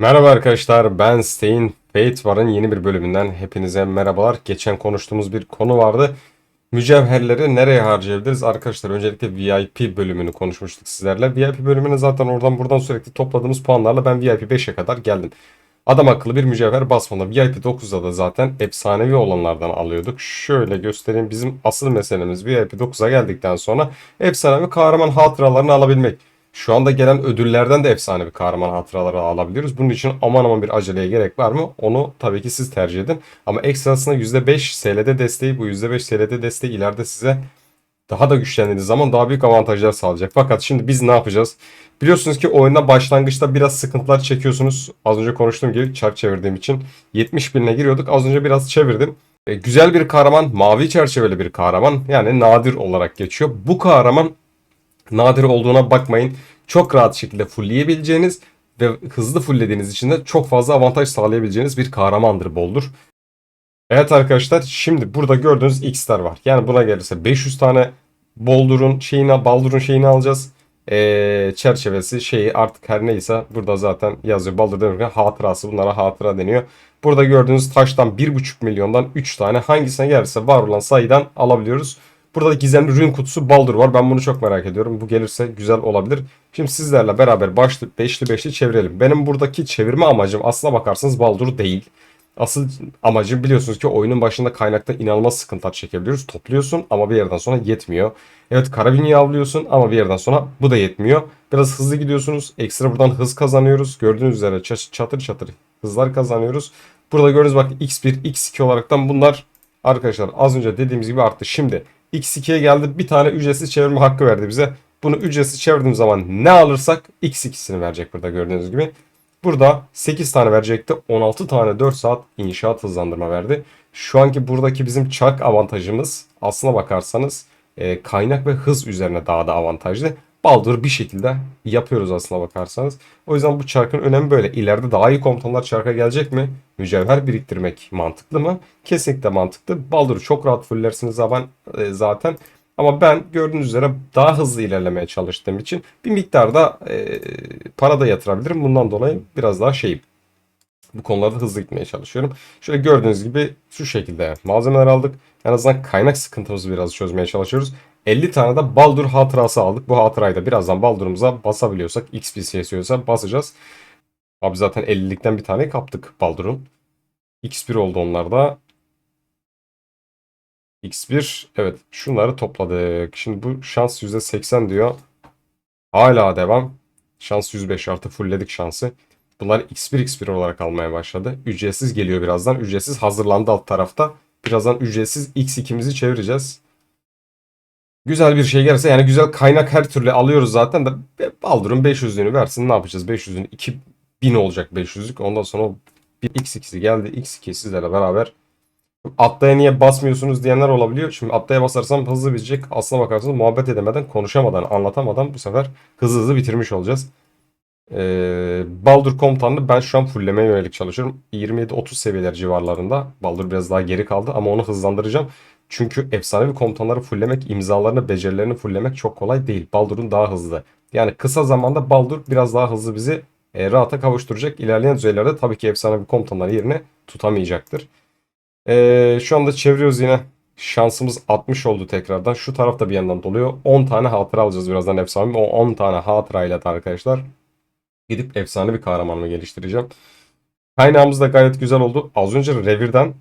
Merhaba arkadaşlar ben Stein Fate War'ın yeni bir bölümünden hepinize merhabalar. Geçen konuştuğumuz bir konu vardı. Mücevherleri nereye harcayabiliriz? Arkadaşlar öncelikle VIP bölümünü konuşmuştuk sizlerle. VIP bölümünü zaten oradan buradan sürekli topladığımız puanlarla ben VIP 5'e kadar geldim. Adam akıllı bir mücevher basmalı. VIP 9'da da zaten efsanevi olanlardan alıyorduk. Şöyle göstereyim bizim asıl meselemiz VIP 9'a geldikten sonra efsanevi kahraman hatıralarını alabilmek. Şu anda gelen ödüllerden de efsane bir kahraman hatıraları alabiliyoruz. Bunun için aman aman bir aceleye gerek var mı? Onu tabii ki siz tercih edin. Ama ekstrasında %5 SLD desteği bu %5 SLD desteği ileride size daha da güçlendiğiniz zaman daha büyük avantajlar sağlayacak. Fakat şimdi biz ne yapacağız? Biliyorsunuz ki oyunda başlangıçta biraz sıkıntılar çekiyorsunuz. Az önce konuştuğum gibi çark çevirdiğim için 70 binine giriyorduk. Az önce biraz çevirdim. E, güzel bir kahraman, mavi çerçeveli bir kahraman. Yani nadir olarak geçiyor. Bu kahraman nadir olduğuna bakmayın. Çok rahat şekilde fullleyebileceğiniz ve hızlı fulllediğiniz için de çok fazla avantaj sağlayabileceğiniz bir kahramandır Boldur. Evet arkadaşlar şimdi burada gördüğünüz X'ler var. Yani buna gelirse 500 tane Boldur'un şeyini, Baldur'un şeyini alacağız. Ee, çerçevesi şeyi artık her neyse burada zaten yazıyor. Baldur demek hatırası bunlara hatıra deniyor. Burada gördüğünüz taştan 1.5 milyondan 3 tane hangisine gelirse var olan sayıdan alabiliyoruz. Burada da gizemli rün kutusu Baldur var. Ben bunu çok merak ediyorum. Bu gelirse güzel olabilir. Şimdi sizlerle beraber başlı beşli beşli çevirelim. Benim buradaki çevirme amacım aslına bakarsanız Baldur değil. Asıl amacım biliyorsunuz ki oyunun başında kaynakta inanılmaz sıkıntılar çekebiliyoruz. Topluyorsun ama bir yerden sonra yetmiyor. Evet karabini avlıyorsun ama bir yerden sonra bu da yetmiyor. Biraz hızlı gidiyorsunuz. Ekstra buradan hız kazanıyoruz. Gördüğünüz üzere çatır çatır hızlar kazanıyoruz. Burada gördüğünüz bak x1, x2 olaraktan bunlar arkadaşlar az önce dediğimiz gibi arttı. Şimdi x2'ye geldi bir tane ücretsiz çevirme hakkı verdi bize. Bunu ücretsiz çevirdiğim zaman ne alırsak x2'sini verecek burada gördüğünüz gibi. Burada 8 tane verecekti. 16 tane 4 saat inşaat hızlandırma verdi. Şu anki buradaki bizim çark avantajımız aslına bakarsanız e, kaynak ve hız üzerine daha da avantajlı. Baldur bir şekilde yapıyoruz aslına bakarsanız. O yüzden bu çarkın önemi böyle. İleride daha iyi komutanlar çarka gelecek mi? Mücevher biriktirmek mantıklı mı? Kesinlikle mantıklı. Baldur'u çok rahat fullersiniz e, zaten. Ama ben gördüğünüz üzere daha hızlı ilerlemeye çalıştığım için bir miktarda e, para da yatırabilirim. Bundan dolayı biraz daha şeyim. Bu konularda hızlı gitmeye çalışıyorum. Şöyle gördüğünüz gibi şu şekilde malzemeler aldık. En azından kaynak sıkıntımızı biraz çözmeye çalışıyoruz. 50 tane de Baldur hatırası aldık. Bu hatırayı da birazdan Baldur'umuza basabiliyorsak, XP istiyorsa basacağız. Abi zaten 50'likten bir tane kaptık Baldur'un. X1 oldu onlar da. X1 evet şunları topladık. Şimdi bu şans %80 diyor. Hala devam. Şans 105 artı fullledik şansı. Bunlar X1 X1 olarak almaya başladı. Ücretsiz geliyor birazdan. Ücretsiz hazırlandı alt tarafta. Birazdan ücretsiz X2'mizi çevireceğiz. Güzel bir şey gelirse yani güzel kaynak her türlü alıyoruz zaten de Baldur'un 500'lüğünü versin ne yapacağız 500'ünü 2000 olacak 500'lük ondan sonra bir X2'si geldi X2 sizlerle beraber Atlaya niye basmıyorsunuz diyenler olabiliyor. Şimdi atlaya basarsam hızlı bitecek. Aslına bakarsanız muhabbet edemeden, konuşamadan, anlatamadan bu sefer hızlı hızlı bitirmiş olacağız. Ee, Baldur komutanını ben şu an fulllemeye yönelik çalışıyorum. 27-30 seviyeler civarlarında. Baldur biraz daha geri kaldı ama onu hızlandıracağım. Çünkü efsanevi komutanları fulllemek, imzalarını, becerilerini fulllemek çok kolay değil. Baldur'un daha hızlı. Yani kısa zamanda Baldur biraz daha hızlı bizi e, rahata kavuşturacak. İlerleyen düzeylerde tabii ki efsanevi komutanlar yerini tutamayacaktır. Ee, şu anda çeviriyoruz yine. Şansımız 60 oldu tekrardan. Şu tarafta bir yandan doluyor. 10 tane hatıra alacağız birazdan efsane. O 10 tane hatırayla da arkadaşlar gidip efsane bir kahramanımı geliştireceğim. Kaynağımız da gayet güzel oldu. Az önce revirden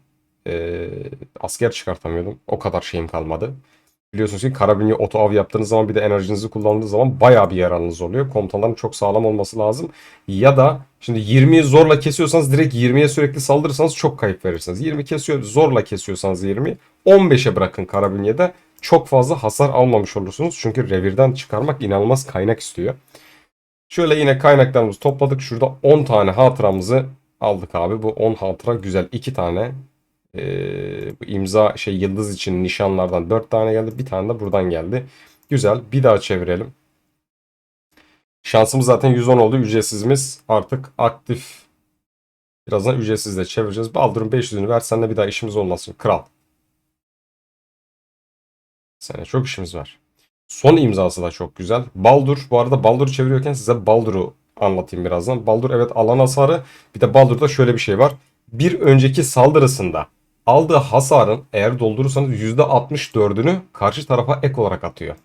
e, asker çıkartamıyordum. O kadar şeyim kalmadı. Biliyorsunuz ki karabinye oto av yaptığınız zaman bir de enerjinizi kullandığınız zaman bayağı bir yararınız oluyor. Komutanların çok sağlam olması lazım. Ya da şimdi 20'yi zorla kesiyorsanız direkt 20'ye sürekli saldırırsanız çok kayıp verirsiniz. 20 kesiyor zorla kesiyorsanız 20 15'e bırakın karabinyede çok fazla hasar almamış olursunuz. Çünkü revirden çıkarmak inanılmaz kaynak istiyor. Şöyle yine kaynaklarımızı topladık. Şurada 10 tane hatıramızı aldık abi. Bu 10 hatıra güzel. 2 tane bu imza şey yıldız için nişanlardan 4 tane geldi. Bir tane de buradan geldi. Güzel. Bir daha çevirelim. Şansımız zaten 110 oldu. Ücretsizimiz artık aktif. Birazdan ücretsiz de çevireceğiz. Baldur'un 500'ünü ver. Seninle bir daha işimiz olmasın. Kral. Sana çok işimiz var. Son imzası da çok güzel. Baldur. Bu arada Baldur'u çeviriyorken size Baldur'u anlatayım birazdan. Baldur evet alan hasarı. Bir de Baldur'da şöyle bir şey var. Bir önceki saldırısında aldığı hasarın eğer doldurursanız %64'ünü karşı tarafa ek olarak atıyor.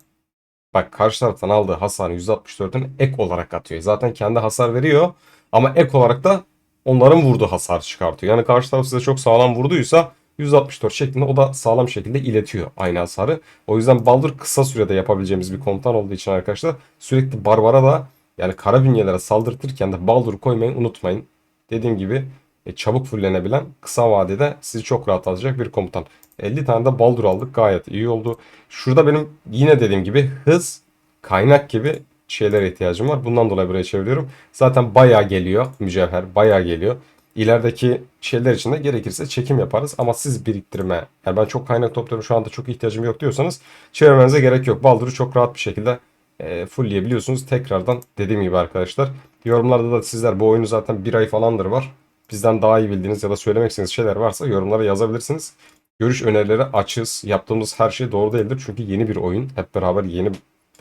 Bak karşı taraftan aldığı hasarın %64'ünü ek olarak atıyor. Zaten kendi hasar veriyor ama ek olarak da onların vurduğu hasar çıkartıyor. Yani karşı taraf size çok sağlam vurduysa 164 şeklinde o da sağlam şekilde iletiyor aynı hasarı. O yüzden Baldur kısa sürede yapabileceğimiz bir komutan olduğu için arkadaşlar sürekli Barbara da yani kara bünyelere saldırtırken de Baldur'u koymayı unutmayın. Dediğim gibi e, çabuk fullenebilen kısa vadede sizi çok rahat alacak bir komutan. 50 tane de Baldur aldık gayet iyi oldu. Şurada benim yine dediğim gibi hız, kaynak gibi şeylere ihtiyacım var. Bundan dolayı buraya çeviriyorum. Zaten bayağı geliyor mücevher bayağı geliyor. İlerideki şeyler için de gerekirse çekim yaparız. Ama siz biriktirme, yani ben çok kaynak topluyorum şu anda çok ihtiyacım yok diyorsanız çevirmenize gerek yok. Baldur'u çok rahat bir şekilde e, fullleyebiliyorsunuz. Tekrardan dediğim gibi arkadaşlar. Yorumlarda da sizler bu oyunu zaten bir ay falandır var. Bizden daha iyi bildiğiniz ya da söylemek istediğiniz şeyler varsa yorumlara yazabilirsiniz. Görüş önerileri açız. Yaptığımız her şey doğru değildir. Çünkü yeni bir oyun. Hep beraber yeni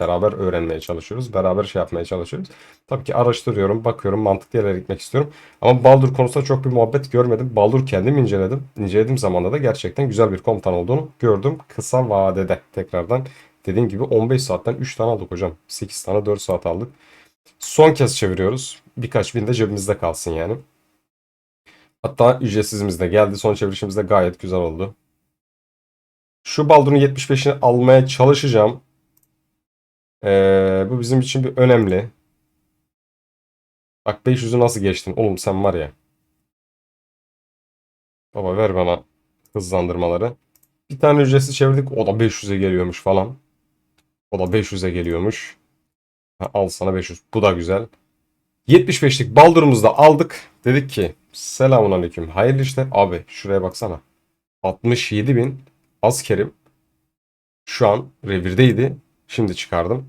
beraber öğrenmeye çalışıyoruz. Beraber şey yapmaya çalışıyoruz. Tabii ki araştırıyorum, bakıyorum, mantıklı yerlere gitmek istiyorum. Ama Baldur konusunda çok bir muhabbet görmedim. Baldur kendim inceledim. İncelediğim zamanda da gerçekten güzel bir komutan olduğunu gördüm. Kısa vadede tekrardan dediğim gibi 15 saatten 3 tane aldık hocam. 8 tane 4 saat aldık. Son kez çeviriyoruz. Birkaç bin de cebimizde kalsın yani. Hatta ücretsizimiz de geldi. Son çevirişimiz de gayet güzel oldu. Şu Baldur'un 75'ini almaya çalışacağım. Ee, bu bizim için bir önemli. Bak 500'ü nasıl geçtin? Oğlum sen var ya. Baba ver bana hızlandırmaları. Bir tane ücretsiz çevirdik. O da 500'e geliyormuş falan. O da 500'e geliyormuş. Ha, al sana 500. Bu da güzel. 75'lik Baldur'umuzu da aldık. Dedik ki selamun aleyküm. Hayırlı işler. Abi şuraya baksana. 67 bin askerim şu an revirdeydi. Şimdi çıkardım.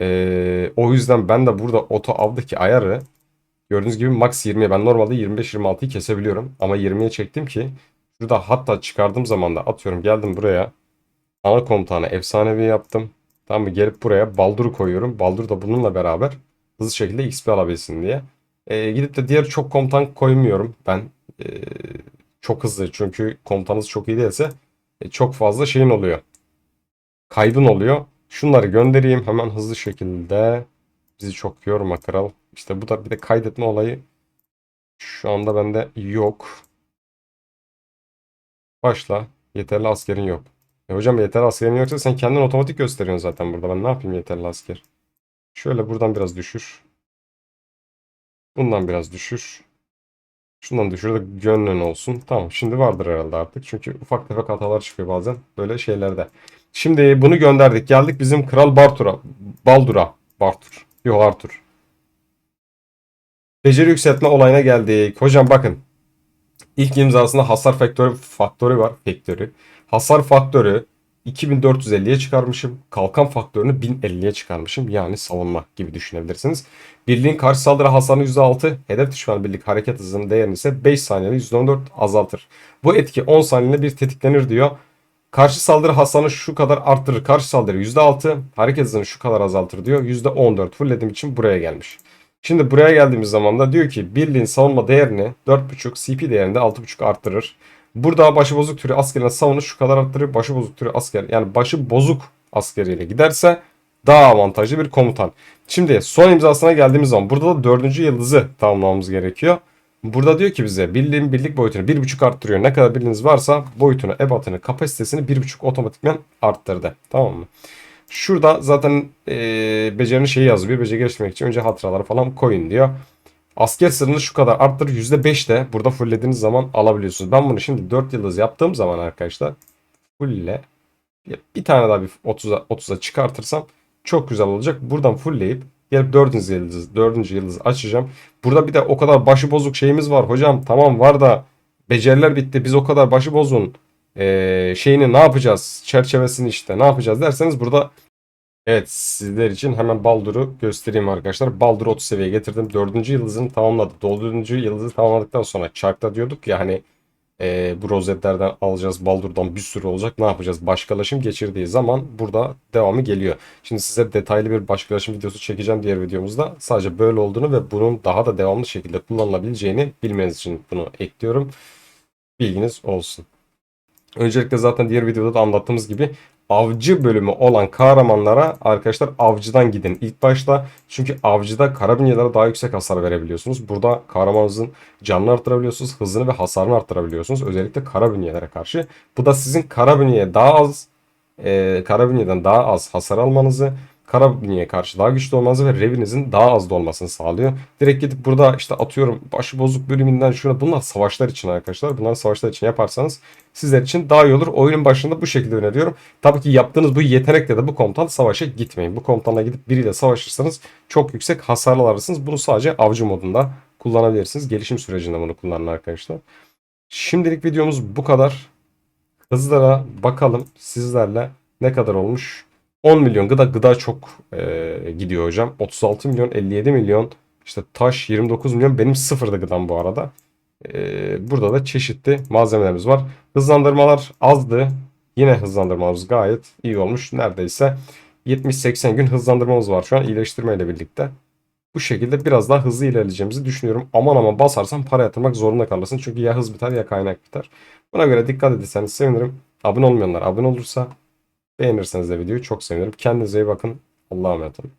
Ee, o yüzden ben de burada oto avdaki ayarı gördüğünüz gibi max 20'ye ben normalde 25-26'yı kesebiliyorum. Ama 20'ye çektim ki şurada hatta çıkardığım zaman da atıyorum geldim buraya ana komutanı efsanevi yaptım. Tamam mı? Gelip buraya Baldur'u koyuyorum. Baldur da bununla beraber hızlı şekilde XP alabilsin diye. Ee, gidip de diğer çok komutan koymuyorum ben. Ee, çok hızlı çünkü komutanınız çok iyi değilse e, çok fazla şeyin oluyor. Kaybın oluyor. Şunları göndereyim hemen hızlı şekilde. Bizi çok yorma kral. İşte bu da bir de kaydetme olayı şu anda bende yok. Başla. Yeterli askerin yok. E hocam yeterli askerin yoksa sen kendin otomatik gösteriyorsun zaten burada. Ben ne yapayım yeterli asker? Şöyle buradan biraz düşür. Bundan biraz düşür. Şundan düşür de gönlün olsun. Tamam şimdi vardır herhalde artık. Çünkü ufak tefek hatalar çıkıyor bazen böyle şeylerde. Şimdi bunu gönderdik. Geldik bizim Kral Bartur'a. Baldur'a. Bartur. Yok Arthur. Beceri yükseltme olayına geldik. Hocam bakın. İlk imzasında hasar faktörü, faktörü var. Faktörü. Hasar faktörü 2450'ye çıkarmışım. Kalkan faktörünü 1050'ye çıkarmışım. Yani savunma gibi düşünebilirsiniz. Birliğin karşı saldırı hasarını %6, hedef düşman birlik hareket hızının değerini ise 5 saniyede %14 azaltır. Bu etki 10 saniyede bir tetiklenir diyor. Karşı saldırı hasarını şu kadar arttırır. Karşı saldırı %6, hareket hızını şu kadar azaltır diyor. %14 fulllediğim için buraya gelmiş. Şimdi buraya geldiğimiz zaman da diyor ki birliğin savunma değerini 4.5 CP değerinde 6.5 arttırır. Burada başı bozuk türü askerine savunu şu kadar arttırır. Başı bozuk türü asker yani başı bozuk askeriyle giderse daha avantajlı bir komutan. Şimdi son imzasına geldiğimiz zaman burada da dördüncü yıldızı tamamlamamız gerekiyor. Burada diyor ki bize birliğin birlik boyutunu 1.5 arttırıyor. Ne kadar birliğiniz varsa boyutunu, ebatını, kapasitesini 1.5 otomatikmen arttırdı. Tamam mı? Şurada zaten e, becerinin şeyi yazıyor. Bir beceri geliştirmek için önce hatıraları falan koyun diyor. Asker sınırını şu kadar arttır. %5 de burada fulllediğiniz zaman alabiliyorsunuz. Ben bunu şimdi 4 yıldız yaptığım zaman arkadaşlar fullle bir tane daha bir 30'a 30'a çıkartırsam çok güzel olacak. Buradan fullleyip gelip 4. yıldız 4. yıldız açacağım. Burada bir de o kadar başı bozuk şeyimiz var. Hocam tamam var da beceriler bitti. Biz o kadar başı bozun ee, şeyini ne yapacağız? Çerçevesini işte ne yapacağız derseniz burada Evet sizler için hemen Baldur'u göstereyim arkadaşlar. Baldur'u 30 seviyeye getirdim. 4. yıldızını tamamladı. 4. yıldızı tamamladıktan sonra çarkta diyorduk ya hani Ee, bu rozetlerden alacağız. Baldur'dan bir sürü olacak. Ne yapacağız? Başkalaşım geçirdiği zaman burada devamı geliyor. Şimdi size detaylı bir başkalaşım videosu çekeceğim diğer videomuzda. Sadece böyle olduğunu ve bunun daha da devamlı şekilde kullanılabileceğini bilmeniz için bunu ekliyorum. Bilginiz olsun. Öncelikle zaten diğer videoda da anlattığımız gibi avcı bölümü olan kahramanlara arkadaşlar avcıdan gidin ilk başta. Çünkü avcıda karabinyelere daha yüksek hasar verebiliyorsunuz. Burada kahramanınızın canını arttırabiliyorsunuz. Hızını ve hasarını arttırabiliyorsunuz. Özellikle karabinyelere karşı. Bu da sizin karabinyeye daha az e, karabinyeden daha az hasar almanızı Karabini'ye karşı daha güçlü olmanızı ve revinizin daha az dolmasını sağlıyor. Direkt gidip burada işte atıyorum başı bozuk bölümünden şuna bunlar savaşlar için arkadaşlar. Bunları savaşlar için yaparsanız sizler için daha iyi olur. Oyunun başında bu şekilde öneriyorum. Tabii ki yaptığınız bu yetenekle de bu komutan savaşa gitmeyin. Bu komutanla gidip biriyle savaşırsanız çok yüksek hasarlı alırsınız. Bunu sadece avcı modunda kullanabilirsiniz. Gelişim sürecinde bunu kullanın arkadaşlar. Şimdilik videomuz bu kadar. Hızlara bakalım sizlerle ne kadar olmuş. 10 milyon gıda gıda çok e, gidiyor hocam. 36 milyon 57 milyon işte taş 29 milyon benim sıfırda gıdam bu arada. E, burada da çeşitli malzemelerimiz var. Hızlandırmalar azdı. Yine hızlandırmamız gayet iyi olmuş. Neredeyse 70-80 gün hızlandırmamız var şu an iyileştirmeyle birlikte. Bu şekilde biraz daha hızlı ilerleyeceğimizi düşünüyorum. Aman aman basarsan para yatırmak zorunda kalırsın. Çünkü ya hız biter ya kaynak biter. Buna göre dikkat ederseniz sevinirim. Abone olmayanlar abone olursa Beğenirseniz de videoyu çok sevinirim. Kendinize iyi bakın. Allah'a emanet olun.